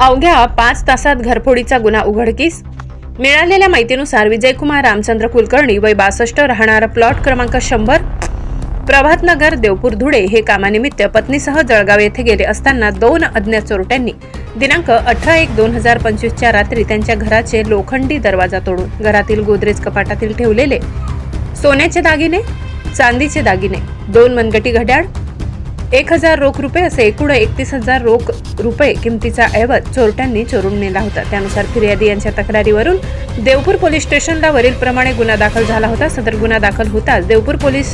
अवघ्या पाच तासात घरफोडीचा गुन्हा उघडकीस? मिळालेल्या माहितीनुसार विजयकुमार रामचंद्र कुलकर्णी वय बासष्ट राहणारा प्लॉट क्रमांक शंभर. प्रभातनगर देवपूर धुळे हे कामानिमित्त पत्नीसह जळगाव येथे गेले असताना दोन अज्ञात चोरट्यांनी दिनांक अठरा एक दोन हजार पंचवीसच्या रात्री त्यांच्या घराचे लोखंडी दरवाजा तोडून घरातील गोदरेज कपाटातील ठेवलेले सोन्याचे दागिने चांदीचे दागिने दोन मनगटी घड्याळ एक हजार रोख रुपये असे एकूण एकतीस हजार रोख रुपये किमतीचा ऐवज चोरट्यांनी चोरून नेला होता. त्यानुसार फिर्यादी यांच्या तक्रारीवरून देवपूर पोलीस स्टेशनला वरीलप्रमाणे गुन्हा दाखल झाला होता. सदर गुन्हा दाखल होताच देवपूर पोलीस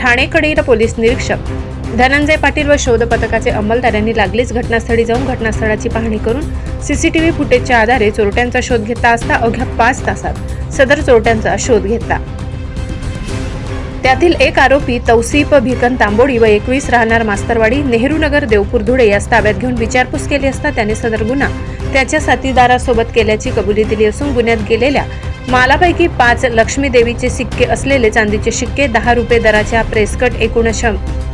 ठाणेकडील पोलीस निरीक्षक धनंजय पाटील व शोध पथकाचे अंमलदार यांनी लागलीच घटनास्थळी जाऊन घटनास्थळाची पाहणी करून सीसीटीव्ही फुटेजच्या आधारे चोरट्यांचा शोध घेतला असता अवघ्या पाच तासात सदर चोरट्यांचा शोध घेतला. त्यातील एक आरोपी तौसीफ भिकन तांबोडी व एकवीस राहणार मास्तरवाडी नेहरूनगर देवपूर धुळे यास ताब्यात घेऊन विचारपूस केली असता त्याने सदर गुन्हा त्याच्या साथीदारासोबत केल्याची कबुली दिली असून गुन्ह्यात गेलेल्या मालापैकी पाच लक्ष्मी देवीचे सिक्के असलेले चांदीचे शिक्के दहा रुपये दराच्या प्रेसकट एकूण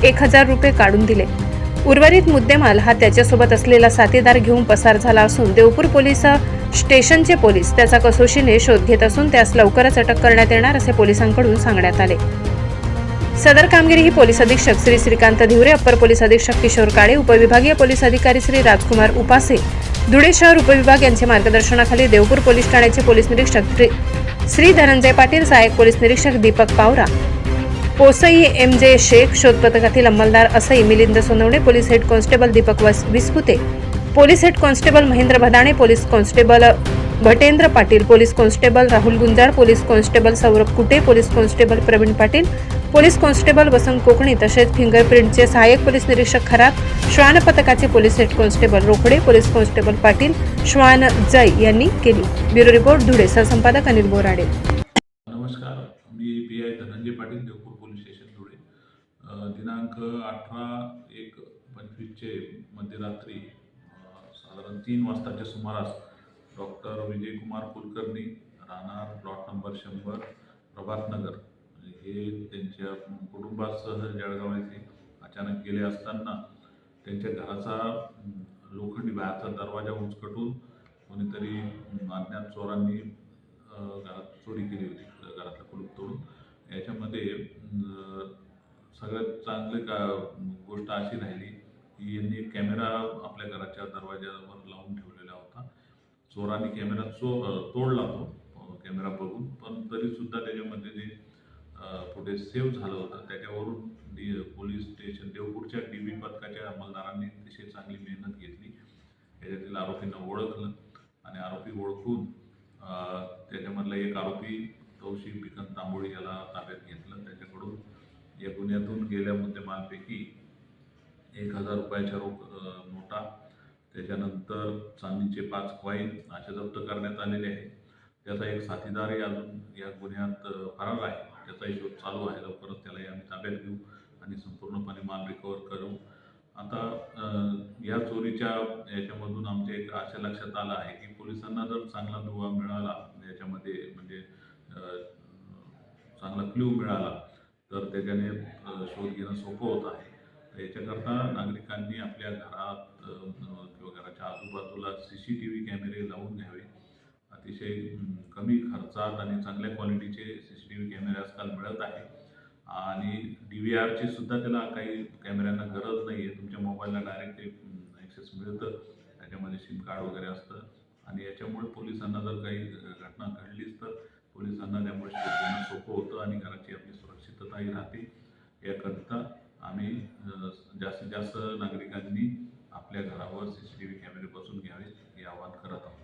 एक हजार रुपये काढून दिले. उर्वरित मुद्देमाल हा त्याच्यासोबत असलेला साथीदार घेऊन पसार झाला असून देवपूर पोलीस स्टेशनचे पोलीस त्याचा कसोशीने शोध घेत असून त्यास लवकरच अटक करण्यात येणार असे पोलिसांकडून सांगण्यात आले. सदर कामगिरी ही पोलीस अधीक्षक श्री श्रीकांत धिवरे अप्पर पोलीस अधीक्षक किशोर काळे उपविभागीय पोलीस अधिकारी श्री राजकुमार उपासे धुळे शहर उपविभाग यांचे मार्गदर्शनाखाली देवपूर पोलीस ठाण्याचे पोलीस निरीक्षक श्री- श्री धनंजय पाटील सहाय्यक पोलीस निरीक्षक दीपक पावरा पोसई एम जे शेख शोध पथकातील अंमलदार असई Milind Sonawane police head constable Deepak वस- Vispute police head constable Mahendra Bhadane police constable Bhatendra Patil police constable Rahul Gunjal police constable Saurabh Kute police constable Pravin Patil police constable Vasant Kokani तसेच फिंगरप्रिंटचे सहाय्यक police निरीक्षक खरात श्वान पथकाचे police head constable Rokade police constable Patil श्वान जय यांनी केली. Bureau report Dhule सहसंपादक अनिल बोराडे. नमस्कार. मी P I Dhananjay Patil Deopur police station Dhule. दिनांक अठरा एक पंचवीसचे मध्यरात्री साधारण तीन वाजताच्या सुमारास डॉक्टर विजयकुमार कुलकर्णी राहणार प्लॉट नंबर शंभर प्रभातनगर. म्हणजे हे त्यांच्या कुटुंबासह जळगाव येथे अचानक गेले असताना त्यांच्या घराचा लोखंडी बाहेरचा दरवाजा उचकटून कोणीतरी अज्ञात चोरांनी घरात चोरी केली होती घरातलं कुलूप तोडून. याच्यामध्ये सगळ्यात चांगली का गोष्ट अशी राहिली की यांनी कॅमेरा आपल्या घराच्या दरवाज्यावर लावून ठेवला. चोरांनी कॅमेरा चो तोडला तो कॅमेरा बघून. पण तरीसुद्धा त्याच्यामध्ये जे फुटेज सेव्ह झालं होतं त्याच्यावरून डी पोलीस स्टेशन देवपूरच्या डी बी पथकाच्या अंमलदारांनी अतिशय चांगली मेहनत घेतली. त्याच्यातील आरोपींना ओळखलं आणि आरोपी ओळखून त्याच्यामधला एक आरोपी तवशी बिकन तांबोळी याला ताब्यात घेतलं. त्याच्याकडून या गुन्ह्यातून गेल्या मुद्देमालपैकी एक हजार रुपयाच्या रोख नोटा त्याच्यानंतर चांदीचे पाच कॉईन असे जप्त करण्यात आलेले आहे त्याचा एक साथीदारही अजून या गुन्ह्यात फरार आहे. त्याचाही शोध चालू आहे. लवकरच त्यालाही आम्ही ताब्यात घेऊ आणि संपूर्णपणे माल रिकवर करू. आता या चोरीच्या याच्यामधून आमच्या एक असं लक्षात आलं आहे की पोलिसांना जर चांगला दुवा मिळाला याच्यामध्ये म्हणजे चांगला क्ल्यू मिळाला तर त्याच्याने शोध घेणं सोपं होत आहे. याच्याकरता नागरिकांनी आपल्या घरात किंवा घराच्या आजूबाजूला सी सी टी व्ही कॅमेरे लावून घ्यावे. अतिशय कमी खर्चात आणि चांगल्या क्वालिटीचे सी सी टी व्ही कॅमेरे आजकाल मिळत आहे. आणि डी व्ही आरची सुद्धा त्याला काही कॅमेऱ्यांना गरज नाही आहे तुमच्या मोबाईलला डायरेक्ट ते ॲक्सेस मिळतं. त्याच्यामध्ये सिम कार्ड वगैरे असतं. आणि याच्यामुळे पोलिसांना जर काही घटना घडलीच तर पोलिसांना त्यामुळे सोपं होतं आणि घराची आपली सुरक्षितताही राहते. आम्ही जास्तीत जास्त नागरिकांनी आपल्या घरावर सी सी टी व्ही कॅमेरे बसून घ्यावे हे आवाहन करत आहोत.